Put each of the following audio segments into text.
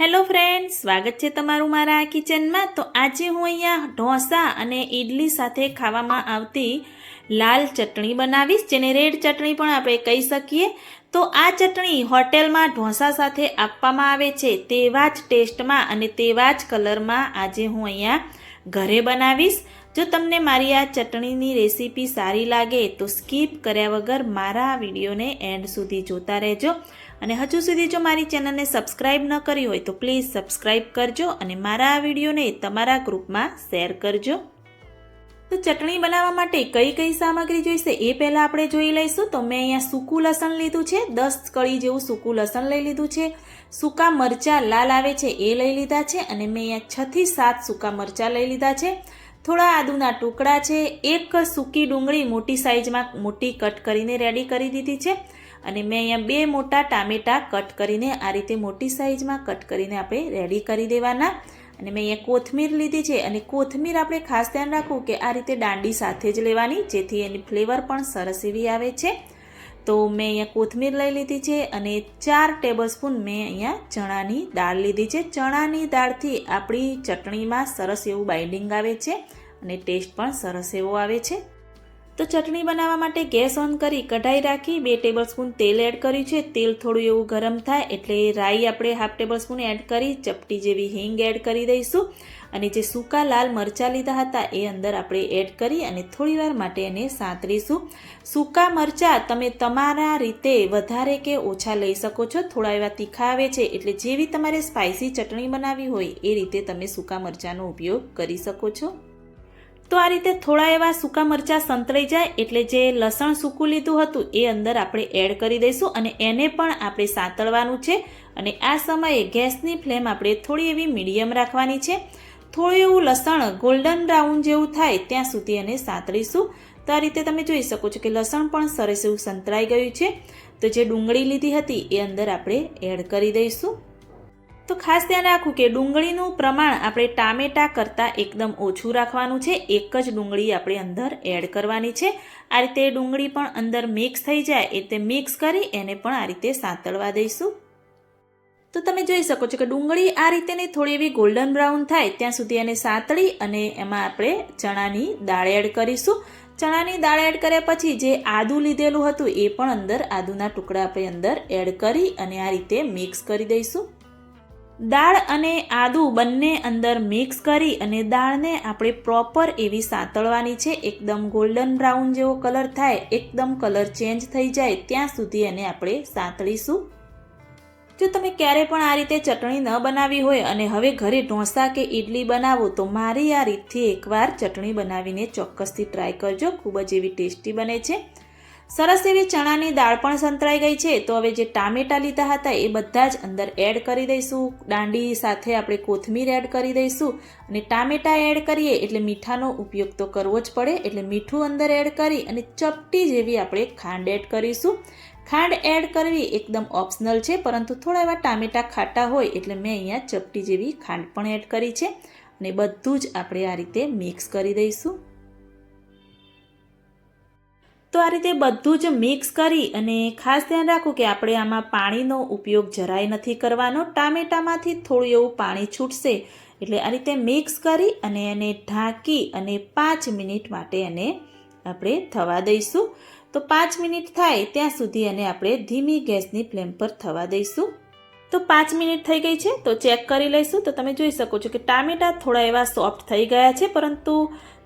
Hello friend સ્વાગત છે તમારું મારા કિચનમાં. તો આજે હું અહીંયા ઢોસા અને ઇડલી સાથે ખાવામાં આવતી લાલ ચટણી બનાવીશ, જેને રેડ ચટણી પણ આપણે કહી શકીએ. તો આ ચટણી હોટેલમાં ઢોસા સાથે આપવામાં આવે છે. તેવા જ ટેસ્ટમાં અને તેવા જ કલરમાં આજે હું અહીંયા ઘરે બનાવીશ. જો તમને મારી આ ચટણીની રેસીપી સારી લાગે તો સ્કીપ કર્યા વગર મારા વિડીયોને એન્ડ સુધી જોતા રહેજો. અને હજુ સુધી જો મારી ચેનલને સબસ્ક્રાઈબ ન કરી હોય તો પ્લીઝ સબસ્ક્રાઈબ કરજો અને મારા આ વિડીયોને તમારા ગ્રુપમાં શેર કરજો. તો ચટણી બનાવવા માટે કઈ કઈ સામગ્રી જોઈશે એ પહેલાં આપણે જોઈ લઈશું. તો મેં અહીંયા સૂકું લસણ લીધું છે. દસ કળી જેવું સૂકું લસણ લઈ લીધું છે. સૂકા મરચાં લાલ આવે છે એ લઈ લીધા છે અને મેં અહીંયા છથી સાત સૂકા મરચાં લઈ લીધા છે. થોડા આદુના ટુકડા છે. એક સૂકી ડુંગળી મોટી સાઇઝમાં મોટી કટ કરીને રેડી કરી દીધી છે. અને મેં અહીંયા બે મોટા ટામેટાં કટ કરીને આ રીતે મોટી સાઇઝમાં કટ કરીને આપણે રેડી કરી દેવાના. અને મેં અહીંયા કોથમીર લીધી છે અને કોથમીર આપણે ખાસ ધ્યાન રાખવું કે આ રીતે દાંડી સાથે જ લેવાની, જેથી એની ફ્લેવર પણ સરસ એવી આવે છે. તો મેં અહીંયા કોથમીર લઈ લીધી છે અને ચાર ટેબલસ્પૂન મેં અહીંયા ચણાની દાળ લીધી છે. ચણાની દાળથી આપણી ચટણીમાં સરસ એવું બાઇન્ડિંગ આવે છે અને ટેસ્ટ પણ સરસ એવો આવે છે. તો ચટણી બનાવવા માટે ગેસ ઓન કરી કઢાઈ રાખી બે ટેબલસ્પૂન તેલ એડ કર્યું છે. તેલ થોડું એવું ગરમ થાય એટલે રાઈ આપણે હાફ ટેબલસ્પૂન એડ કરી ચપટી જેવી હિંગ એડ કરી દઈશું. અને જે સૂકા લાલ મરચાં લીધા હતા એ અંદર આપણે એડ કરી અને થોડીવાર માટે એને સાંતરીશું સૂકા મરચાં તમે તમારા રીતે વધારે કે ઓછા લઈ શકો છો. થોડા એવા તીખા આવે છે એટલે જેવી તમારે સ્પાઇસી ચટણી બનાવવી હોય એ રીતે તમે સૂકા મરચાંનો ઉપયોગ કરી શકો છો. તો આ રીતે થોડા એવા સૂકા મરચાં સંતળાઈ જાય એટલે જે લસણ સૂકું લીધું હતું એ અંદર આપણે એડ કરી દઈશું અને એને પણ આપણે સાંતળવાનું છે અને આ સમયે ગેસની ફ્લેમ આપણે થોડી એવી મીડિયમ રાખવાની છે. થોડું એવું લસણ ગોલ્ડન બ્રાઉન જેવું થાય ત્યાં સુધી એને સાંતળીશું. તો આ રીતે તમે જોઈ શકો છો કે લસણ પણ સરસ એવું સંતળાઈ ગયું છે. તો જે ડુંગળી લીધી હતી એ અંદર આપણે એડ કરી દઈશું. તો ખાસ ધ્યાન રાખવું કે ડુંગળીનું પ્રમાણ આપણે ટામેટા કરતાં એકદમ ઓછું રાખવાનું છે. એક જ ડુંગળી આપણે અંદર એડ કરવાની છે. આ રીતે ડુંગળી પણ અંદર મિક્સ થઈ જાય એટલે મિક્સ કરી એને પણ આ રીતે સાંતળવા દઈશું. તો તમે જોઈ શકો છો કે ડુંગળી આ રીતે ને થોડી એવી ગોલ્ડન બ્રાઉન થાય ત્યાં સુધી એને સાંતળી અને એમાં આપણે ચણાની દાળ એડ કરીશું. ચણાની દાળ એડ કર્યા પછી જે આદું લીધેલું હતું એ પણ અંદર આદુના ટુકડા આપણે અંદર એડ કરી અને આ રીતે મિક્સ કરી દઈશું. દાળ અને આદુ બંને અંદર મિક્સ કરી અને દાળને આપણે પ્રોપર એવી સાંતળવાની છે. એકદમ ગોલ્ડન બ્રાઉન જેવો કલર થાય, એકદમ કલર ચેન્જ થઈ જાય, ત્યાં સુધી એને આપણે સાંતળીશું. જો તમે ક્યારે પણ આ રીતે ચટણી ન બનાવી હોય અને હવે ઘરે ઢોસા કે ઇડલી બનાવો, તો મારી આ રીતથી એકવાર ચટણી બનાવીને ચોક્કસથી ટ્રાય કરજો. ખૂબ જ એવી ટેસ્ટી બને છે. સરસ એવી ચણાની દાળ પણ સંતરાઈ ગઈ છે, તો હવે જે ટામેટા લીધા હતા એ બધા જ અંદર એડ કરી દઈશું. દાંડી સાથે આપણે કોથમીર એડ કરી દઈશું અને ટામેટા એડ કરીએ એટલે મીઠાનો ઉપયોગ તો કરવો જ પડે, એટલે મીઠું અંદર એડ કરી અને ચપટી જેવી આપણે ખાંડ એડ કરીશું. ખાંડ એડ કરવી એકદમ ઓપ્શનલ છે, પરંતુ થોડા એવા ટામેટા ખાટા હોય એટલે મેં અહીંયા ચપટી જેવી ખાંડ પણ એડ કરી છે અને બધું જ આપણે આ રીતે મિક્સ કરી દઈશું. તો આ રીતે બધું જ મિક્સ કરી અને ખાસ ધ્યાન રાખવું કે આપણે આમાં પાણીનો ઉપયોગ જરાય નથી કરવાનો. ટામેટામાંથી થોડું એવું પાણી છૂટશે. એટલે આ રીતે મિક્સ કરી અને એને ઢાંકી અને પાંચ મિનિટ માટે એને આપણે થવા દઈશું. તો પાંચ મિનિટ થાય ત્યાં સુધી એને આપણે ધીમી ગેસની ફ્લેમ પર થવા દઈશું. તો પાંચ મિનિટ થઈ ગઈ છે, તો ચેક કરી લઈશું. તો તમે જોઈ શકો છો કે ટામેટા થોડા એવા સોફ્ટ થઈ ગયા છે, પરંતુ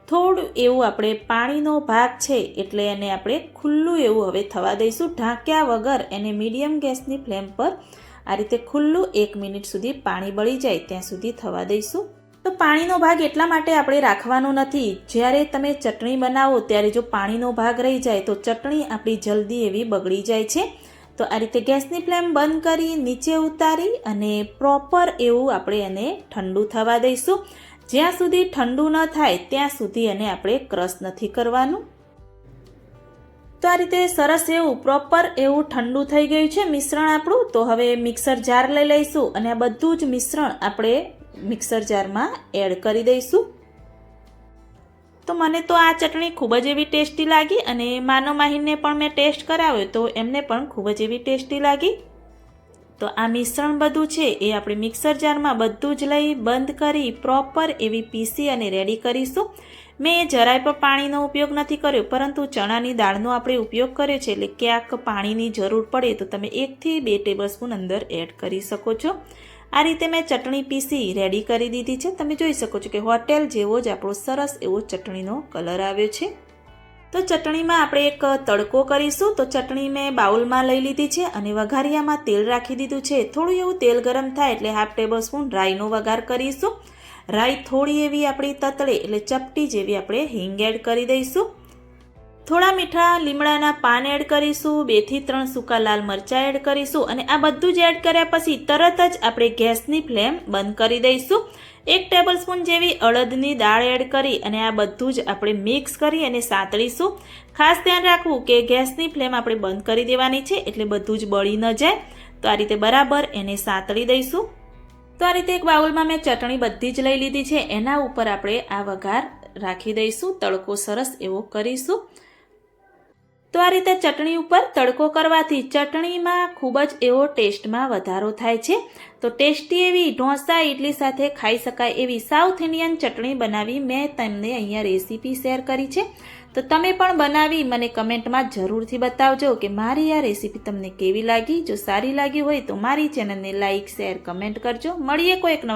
થોડું એવું આપણે પાણીનો ભાગ છે એટલે એને આપણે ખુલ્લું એવું હવે થવા દઈશું. ઢાંક્યા વગર એને મીડિયમ ગેસની ફ્લેમ પર આ રીતે ખુલ્લું એક મિનિટ સુધી પાણી બળી જાય ત્યાં સુધી થવા દઈશું. તો પાણીનો ભાગ એટલા માટે આપણે રાખવાનો નથી. જ્યારે તમે ચટણી બનાવો ત્યારે જો પાણીનો ભાગ રહી જાય તો ચટણી આપણી જલ્દી એવી બગડી જાય છે. તો આ રીતે ગેસની ફ્લેમ બંધ કરી નીચે ઉતારી અને પ્રોપર એવું આપણે એને ઠંડુ થવા દઈશું. જ્યાં સુધી ઠંડુ ન થાય, ત્યાં સુધી એને આપણે ક્રશ નથી કરવાનું. તો આ રીતે સરસ એવું પ્રોપર એવું ઠંડુ થઈ ગયું છે મિશ્રણ આપણું. તો હવે મિક્સર જાર લઈ લઈશું અને આ બધું જ મિશ્રણ આપણે મિક્સર જારમાં એડ કરી દઈશું. તો મને તો આ ચટણી ખૂબ જ એવી ટેસ્ટી લાગી અને માનો માહીને પણ મેં ટેસ્ટ કરાવ્યો, તો એમને પણ ખૂબ જ એવી ટેસ્ટી લાગી. તો આ મિશ્રણ બધું છે એ આપણે મિક્સર જારમાં બધું જ લઈ બંધ કરી પ્રોપર એવી પીસી અને રેડી કરીશું. મેં જરાય પણ પાણીનો ઉપયોગ નથી કર્યો, પરંતુ ચણાની દાળનો આપણે ઉપયોગ કર્યો છે એટલે ક્યાંક પાણીની જરૂર પડે તો તમે એકથી બે ટેબલસ્પૂન અંદર એડ કરી શકો છો. આ રીતે મેં ચટણી પીસી રેડી કરી દીધી છે. તમે જોઈ શકો છો કે હોટેલ જેવો જ આપણો સરસ એવો ચટણીનો કલર આવ્યો છે. તો ચટણીમાં આપણે એક તડકો કરીશું. તો ચટણી મેં બાઉલમાં લઈ લીધી છે અને વઘારિયામાં તેલ રાખી દીધું છે. થોડું એવું તેલ ગરમ થાય એટલે હાફ ટેબલ સ્પૂન રાઈનો વઘાર કરીશું. રાઈ થોડી એવી આપણી તતળે એટલે ચપટી જેવી આપણે હિંગ એડ કરી દઈશું. થોડા મીઠા લીમડાના પાન એડ કરીશું, બેથી ત્રણ સૂકા લાલ મરચાં એડ કરીશું અને આ બધું જ એડ કર્યા પછી તરત જ આપણે ગેસની ફ્લેમ બંધ કરી દઈશું. એક ટેબલ સ્પૂન જેવી અડદની દાળ એડ કરી અને આ બધું જ આપણે મિક્સ કરી અને સાંતળીશું. ખાસ ધ્યાન રાખવું કે ગેસની ફ્લેમ આપણે બંધ કરી દેવાની છે એટલે બધું જ બળી ન જાય. તો આ રીતે બરાબર એને સાંતળી દઈશું. તો આ રીતે એક બાઉલમાં મેં ચટણી બધી જ લઈ લીધી છે. એના ઉપર આપણે આ વઘાર રાખી દઈશું. તડકો સરસ એવો કરીશું. તો આ રીતે ચટણી ઉપર તડકો કરવાથી ચટણીમાં ખૂબ જ એવો ટેસ્ટમાં વધારો થાય છે. તો ટેસ્ટી એવી ઢોસા ઇડલી સાથે ખાઈ શકાય એવી સાઉથ ઇન્ડિયન ચટણી બનાવી મેં તમને અહીંયા રેસીપી શેર કરી છે. તો તમે પણ બનાવી મને કમેન્ટમાં જરૂરથી બતાવજો કે મારી આ રેસીપી તમને કેવી લાગી. જો સારી લાગી હોય તો મારી ચેનલને લાઇક શેર, કમેન્ટ કરજો. મળીએ કોઈક નવા